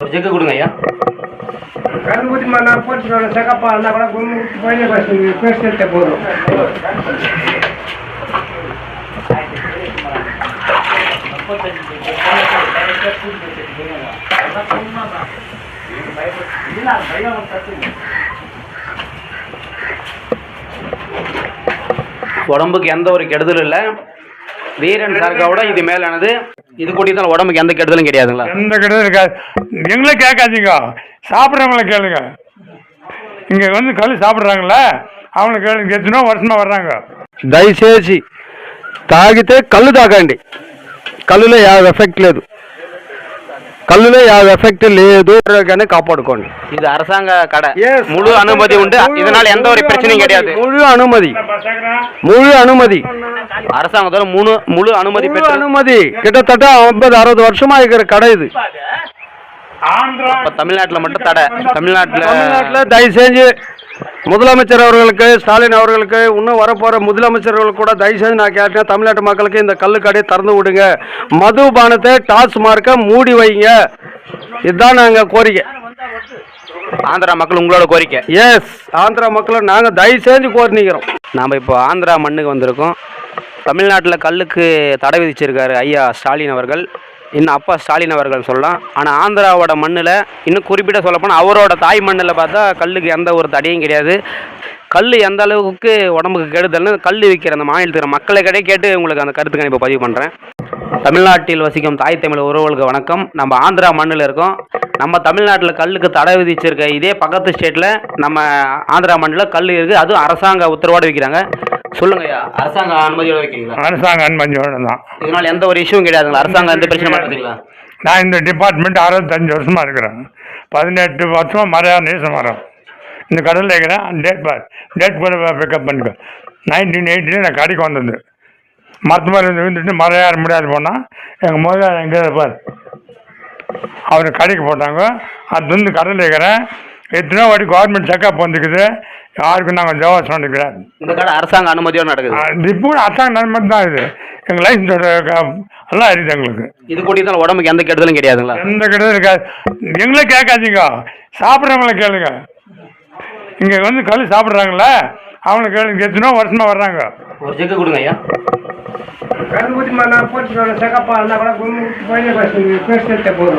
ஒரு செக்கு கொடுங்க ஐயா. கரும்புத்தி நான் போட்டு செக்கப்பா இருந்தால் கூட கும்பு போய் பேசிட்டு போதும் உடம்புக்கு எந்த ஒரு கெடுதலும் இல்லை. வீரன் சார்காவோட இது மேலானது. இது கூட்டி உடம்புக்கு எந்த கெடுதலும் கிடையாதுங்களா? எந்த கெடுதலும் இருக்காது. எங்களை கேட்காதீங்க. சாப்பிட்றவங்கள கேளுங்க. இங்கே வந்து கல் சாப்பிட்றாங்களா அவங்களை கேளு எத்தனோ வருஷமா வர்றாங்க. దయచేసి கல் కళ్ళు తాగండి కళ్ళులో ఎఫెక్ట్ లేదు కళ్ళులో యావ ఎఫెక్ట్ లేదు కానీ కాపాడుకోండి இது அரசாங்க கடை முழு அனுமதி உண்டு இதனால எந்த ஒரு பிரச்சனையும் கிடையாது முழு அனுமதி முழு அனுமதி அரசாங்கத்தோட முழு முழு அனுமதி முழு பெற்று அனுமதி கிட்டத்தட்ட ஐம்பது அறுபது வருஷமா இருக்கிற கடை இது ஆந்திரா இப்ப தமிழ்நாட்டுல மட்டும் தடை தமிழ்நாட்டுல தமிழ்நாட்டில் தயவு செஞ்சு முதலமைச்சர் அவர்களுக்கு ஸ்டாலின் அவர்களுக்கு இன்னும் வரப்போகிற முதலமைச்சர்கள் கூட தயவு செஞ்சு நான் கேட்டேன். தமிழ்நாட்டு மக்களுக்கு இந்த கல்லு கடையை திறந்து விடுங்க. மதுபானத்தை டாஸ்மார்க்கை மூடி வைங்க. இதுதான் நாங்கள் கோரிக்கை. ஆந்திரா மக்கள் உங்களோட கோரிக்கை. எஸ் ஆந்திரா மக்களை நாங்கள் தயவு செஞ்சு கோரினிக்கிறோம் நாம் இப்போ ஆந்திரா மண்ணுக்கு வந்திருக்கோம். தமிழ்நாட்டில் கல்லுக்கு தடை விதிச்சிருக்காரு ஐயா ஸ்டாலின் அவர்கள். இன்னும் அப்பா ஸ்டாலின் அவர்கள் சொல்லலாம். ஆனால் ஆந்திராவோட மண்ணில் இன்னும் குறிப்பிட்ட சொல்லப்போனால் அவரோட தாய் மண்ணில் பார்த்தா கல்லுக்கு எந்த ஒரு தடையும் கிடையாது. கல் எந்த அளவுக்கு உடம்புக்கு கெடுதல்னு கல் விற்கிற அந்த மாநிலத்தில் மக்களை கடை கேட்டு உங்களுக்கு அந்த கருத்துக்களை இப்போ பதிவு பண்ணுறேன் தமிழ்நாட்டில் வசிக்கும் தாய் தமிழ் உறவுகளுக்கு வணக்கம். நம்ம ஆந்திரா மண்ணில் இருக்கோம். நம்ம தமிழ்நாட்டில் கல்லுக்கு தடை விதிச்சிருக்க இதே பக்கத்து ஸ்டேட்டில் நம்ம ஆந்திரா மண்ணில் கல் இருக்குது அதுவும் அரசாங்க உத்தரவோடு விற்கிறாங்க அரசாங்க அனுமதியோட வைக்கிறீங்களா அரசாங்க அனுமதியோட தான். இதனால எந்த ஒரு இஷ்யூவும் கிடையாதுங்களா அரசாங்கம் எந்த பிரச்சனை பண்ணுறீங்களா நான் இந்த டிபார்ட்மெண்ட் அறுபத்தஞ்சு வருஷமாக இருக்கிறேன். பதினெட்டு வருஷமாக மறையா நேசம் மரம். இந்த இருக்கிறேன். டேட் பார் டேட் கூட பிக்கப் பண்ணிக்கோ நைன்டீன் எயிட்டிலே நான் கடைக்கு வந்தது. மரத்து மாதிரி விழுந்துட்டு ஏற முடியாது போனால் எங்கள் முதல்ல எங்கே பார் அவர் கடைக்கு போட்டாங்க. அது வந்து கடையில் இருக்கிறேன். எத்தனையோ வாட்டி கவர்மெண்ட் செக்கப் வந்துக்குது யாருக்கும் நாங்கள் ஜவாஸ் பண்ணிக்கிறேன் இந்த கடை அரசாங்க அனுமதியோடு நடக்குது இப்போ அரசாங்க நன்மை தான் இது எங்கள் லைசன்ஸோட எல்லாம் இருக்குது எங்களுக்கு இது கூட்டிதான் உடம்புக்கு எந்த கெடுதலும் கிடையாதுங்களா எந்த கிடையாது இருக்காது எங்களை கேட்காதீங்க சாப்பிட்றவங்கள கேளுங்க இங்கே வந்து கல் சாப்பிட்றாங்களே அவங்களை கேளுங்க எத்தனையோ வருஷமாக வர்றாங்க ஒரு செக்கு கொடுங்க ஐயா கரும்புத்தி மண்ணா போட்டு செக்கப்பா இருந்தால் கூட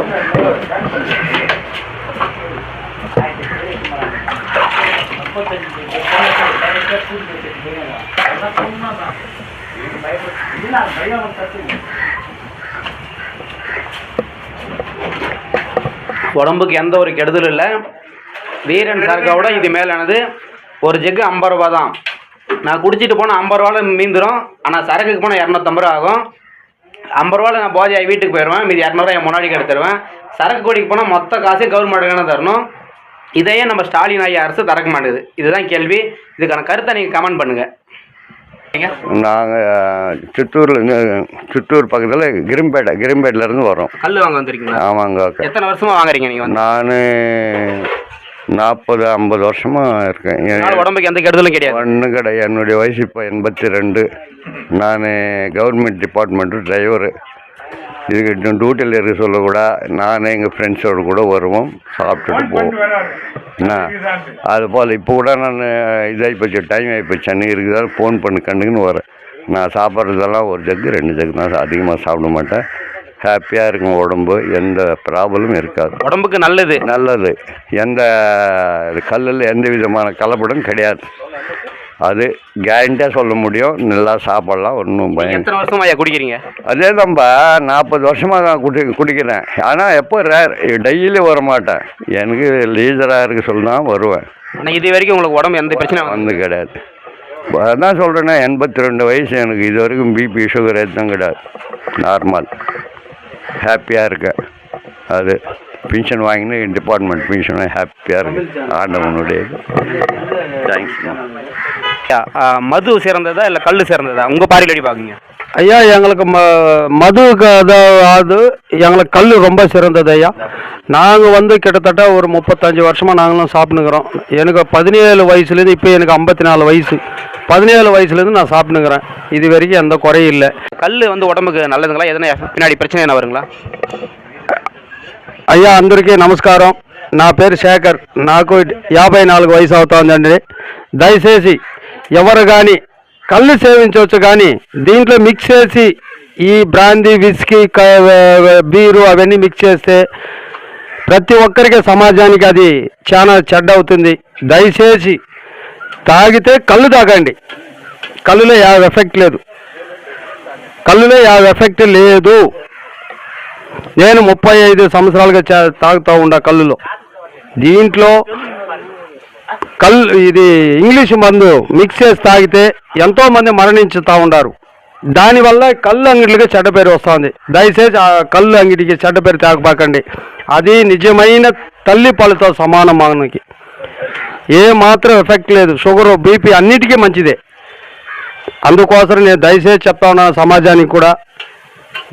உடம்புக்கு எந்த ஒரு கெடுதலும் இல்லை. வீரன் சார்காவோட இது மேலானது. ஒரு ஜெக்கு ஐம்பது ரூபா தான். நான் குடிச்சிட்டு போனால் ஐம்பது ரூபாவில் மீந்துடும் ஆனால் சரக்குக்கு போனால் இரநூத்தம்பது ரூபா ஆகும். ஐம்பது ரூபாவில் நான் போதையாக வீட்டுக்கு போயிடுவேன். மீதி இரநூறுவா என் முன்னாடி எடுத்துருவேன் சரக்கு கோடிக்கு போனால் மொத்த காசையும் கவர்மெண்ட்டுக்கான தரணும். இதையே நம்ம ஸ்டாலின் ஐயா அரசு திறக்க மாட்டேங்குது. இதுதான் கேள்வி. இதுக்கான கருத்தை நீங்கள் கமெண்ட் பண்ணுங்கள் நாங்கள் சித்தூர்லேருந்து சித்தூர் பக்கத்தில் கிரிம்பேட்டை கிரிம்பேட்டிலேருந்து வரோம். கல் வாங்க வந்திருக்கீங்களா? ஆமாங்க எத்தனை வருஷமா வாங்குறீங்க நீங்கள் நான் நாற்பது ஐம்பது வருஷமாக இருக்கேன். உடம்புக்கு எந்த கெடுதலும் கிடையாது. ஒன்றும் கிடையாது. என்னுடைய வயசு இப்போ எண்பத்தி ரெண்டு. நான் கவர்மெண்ட் டிபார்ட்மெண்ட்டு டிரைவரு. இதுக்கு டியூட்டியில் இருக்க சொல்ல கூட நான் எங்கள் ஃப்ரெண்ட்ஸோடு கூட வருவோம். சாப்பிட்டுட்டு போவோம். என்ன? அது போல் இப்போ கூட நான் இதாகி போச்சு டைம் ஆகி போச்சு. சென்னை இருக்குதால் ஃபோன் பண்ணி கண்டுக்குன்னு வரேன். நான் சாப்பிட்றதெல்லாம் ஒரு ஜக்கு ரெண்டு ஜக்கு தான். அதிகமாக சாப்பிட மாட்டேன். ஹாப்பியாக இருக்கும் உடம்பு. எந்த ப்ராப்ளமும் இருக்காது. உடம்புக்கு நல்லது. நல்லது. எந்த கல்லில் எந்த விதமான கலப்படம் கிடையாது. அது கேரண்டியாக சொல்ல முடியும். நல்லா சாப்பிடலாம் ஒன்றும் பயம் எத்தனை வருஷமா ஐயா குடிக்கிறீங்க? அதே தான்ப்பா நாற்பது வருஷமாக நான் குடி குடிக்கிறேன். ஆனால் எப்போ ரேர் டெய்லி வர மாட்டேன் எனக்கு லீசராக இருக்க சொல்லி தான் வருவேன். ஆனால் இது வரைக்கும் உங்களுக்கு உடம்பு எந்த பிரச்சனை வந்து கிடையாது. அதான் சொல்கிறேன்னா எண்பத்தி ரெண்டு வயசு எனக்கு இது வரைக்கும் பிபி சுகர் எதுவும் கிடையாது. நார்மல் ஹாப்பியாக இருக்கேன். அது பென்ஷன் வாங்கினு டிபார்ட்மெண்ட் பென்ஷன் ஹாப்பியாக இருக்கு ஆண்டவனுடைய ஆ, மது சிறந்ததா இல்லை கல் சிறந்ததா உங்கள் பாரியில் எப்படி பார்க்குங்க ஐயா எங்களுக்கு ம மதுவுக்கு அதாவது எங்களுக்கு கல் ரொம்ப சிறந்தது ஐயா நாங்கள் வந்து கிட்டத்தட்ட ஒரு முப்பத்தஞ்சு வருஷமாக நாங்களும் சாப்பிட்டுக்கிறோம் எனக்கு பதினேழு வயசுலேருந்து இப்போ எனக்கு ஐம்பத்தி நாலு வயசு பதினேழு வயசுலேருந்து நான் சாப்பிட்டுக்கிறேன் இது வரைக்கும் எந்த குறையும் இல்லை கல் வந்து உடம்புக்கு நல்லதுங்களா எதனா பின்னாடி பிரச்சனை என்ன வருங்களா అయ్యా అందరికీ నమస్కారం నా పేరు శేఖర్ నాకు యాభై నాలుగు వయసు అవుతోందండి దయచేసి ఎవరు కానీ కళ్ళు సేవించవచ్చు కానీ దీంట్లో మిక్స్ చేసి ఈ బ్రాందీ విస్కీ బీరు అవన్నీ మిక్స్ చేస్తే ప్రతి ఒక్కరికి సమాజానికి అది చాలా చెడ్డ అవుతుంది దయచేసి తాగితే కళ్ళు తాగండి. కళ్ళులో యా ఎఫెక్ట్ లేదు. కళ్ళులో యా ఎఫెక్ట్ లేదు. నేను ముప్పై ఐదు సంవత్సరాలుగా తాగుతూ ఉండా కళ్ళులో. దీంట్లో కల్ ఇది ఇంగ్లీష్ మందు మిక్స్ చేసి తాగితే ఎంతోమంది మరణించుతూ ఉన్నారు దానివల్ల కళ్ళు అంగిడికి చెడ్డ పేరు వస్తుంది. దయచేసి ఆ కళ్ళు అంగిడికి చెడ్డ పేరు తాగబాకండి అది నిజమైన తల్లి పాలతో సమానం మనకి. ఏ మాత్రం ఎఫెక్ట్ లేదు. షుగర్ బీపీ అన్నిటికీ మంచిదే. అందుకోసం నేను దయచేసి చెప్తా ఉన్నాను సమాజానికి కూడా.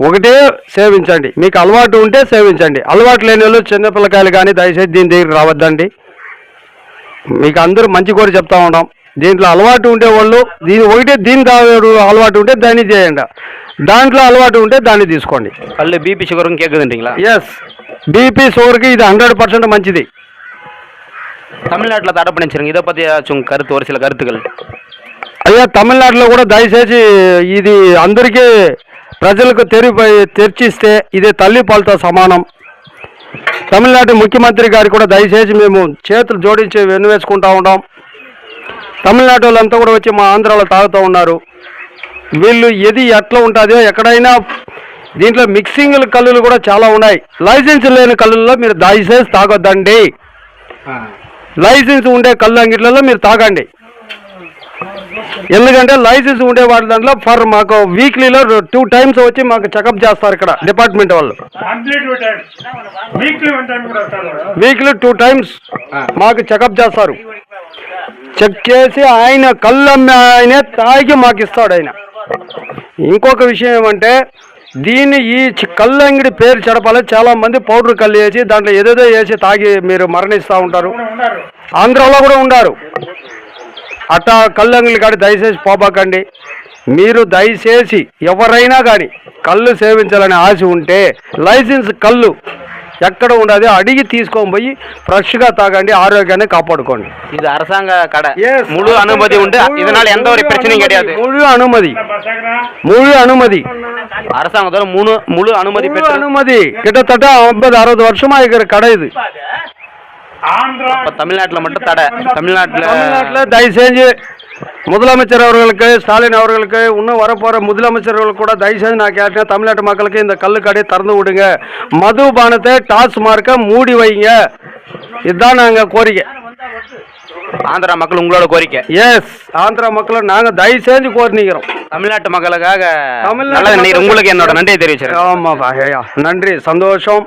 ఒకటే సేవించండి. మీకు అలవాటు ఉంటే సేవించండి. అలవాటు లేని వాళ్ళు చిన్నపిల్లకాయలు కానీ దయచేసి దీని దగ్గరికి రావద్దండి. మీకు అందరూ మంచి కూడా చెప్తా ఉన్నాం దీంట్లో అలవాటు ఉండే వాళ్ళు దీని ఒకటే దీని తాగడు అలవాటు ఉంటే దాన్ని చేయండి దాంట్లో అలవాటు ఉంటే దాన్ని తీసుకోండి கல் பிபி சுகரும் கேட்குதுன்றீங்களா ఎస్ బీపీ షుగర్కి ఇది హండ్రెడ్ పర్సెంట్ మంచిది தமிழ்நாட்டில் தடை பண்ணிச்சிருங்க இதை பற்றி ஏதாச்சும் கருத்து ஒரு சில கருத்துக்கள் అయ్యా తమిళనాడులో కూడా దయచేసి ఇది అందరికీ ప్రజలకు తెరి తెరిచిస్తే ఇది తల్లి పాలతో సమానం తమిళనాడు ముఖ్యమంత్రి గారికి కూడా దయచేసి మేము చేతులు జోడించి వెనువేసుకుంటా ఉన్నాం. తమిళనాడు వాళ్ళంతా కూడా వచ్చి మా ఆంధ్రాలో తాగుతూ ఉన్నారు. వీళ్ళు ఏది ఎట్లా ఉంటుందో ఎక్కడైనా దీంట్లో మిక్సింగ్ కళ్ళులు కూడా చాలా ఉన్నాయి. లైసెన్స్ లేని కళ్ళుల్లో మీరు దయచేసి తాగొద్దండి. లైసెన్స్ ఉండే కళ్ళు అంగిట్లలో మీరు తాగండి. ఎందుకంటే లైసెన్స్ ఉండే వాళ్ళ దాంట్లో ఫర్ మాకు వీక్లీలో టూ టైమ్స్ వచ్చి మాకు చెకప్ చేస్తారు ఇక్కడ డిపార్ట్మెంట్ వాళ్ళు. వీక్లీ టైం టైమ్స్ మాకు చెకప్ చేస్తారు. చెక్ చేసి ఆయన కళ్ళు అమ్మే ఆయనే తాగి మాకు ఇస్తాడు ఆయన. ఇంకొక విషయం ఏమంటే దీన్ని ఈ చి- కళ్ళు అంగిడి పేరు చెడపాలి చాలా మంది పౌడర్ కళ్ళు వేసి దాంట్లో ఏదేదో వేసి తాగి మీరు మరణిస్తూ ఉంటారు. ఉన్నారు. ఆంధ్రాలో కూడా ఉండారు. అట్టా కళ్ళు అంగిలి కాడి దయచేసి పోబాకండి మీరు దయచేసి ఎవరైనా కానీ కళ్ళు సేవించాలని ఆశ ఉంటే లైసెన్స్ కళ్ళు ఎక్కడ ఉండదు అడిగి తీసుకొని పోయి ఫ్రెష్గా తాగండి ఆరోగ్యాన్ని కాపాడుకోండి இது அரசாங்க கடை முழு அனுமதி உண்டு இதனால் எந்த ஒரு பிரச்சனையும் கிடையாது முழு அனுமதி బసగరా முழு அனுமதி அரசாங்கத்தோட முழு முழு அனுமதி முழு பெற்று அனுமதி கிட்டத்தட்ட ஐம்பது அறுபது வருஷமா இருக்கிற கடை இது அப்போ தமிழ்நாட்டில் மட்டும் தடை. தமிழ்நாட்டில் தமிழ்நாட்டில் தயவு செஞ்சு முதலமைச்சர் அவர்களுக்கு ஸ்டாலின் அவர்களுக்கு இன்னும் வரப்போகிற முதலமைச்சர்கள் கூட தயவு செஞ்சு நான் கேட்டேன். தமிழ்நாட்டு மக்களுக்கு இந்த கல்லுக்கடையை திறந்து விடுங்க. மதுபானத்தை டாஸ்மார்க்கை மூடி வைங்க. இதுதான் நாங்கள் கோரிக்கை. ஆந்திரா மக்கள் உங்களோட கோரிக்கை. எஸ் ஆந்திரா மக்களை நாங்க தயவு செஞ்சு கோரிக்கிறோம் தமிழ்நாட்டு மக்களுக்காக தமிழ்நாடு உங்களுக்கு என்னோட நன்றியை தெரிவிச்சிருக்கேன் ஆமா நன்றி சந்தோஷம்.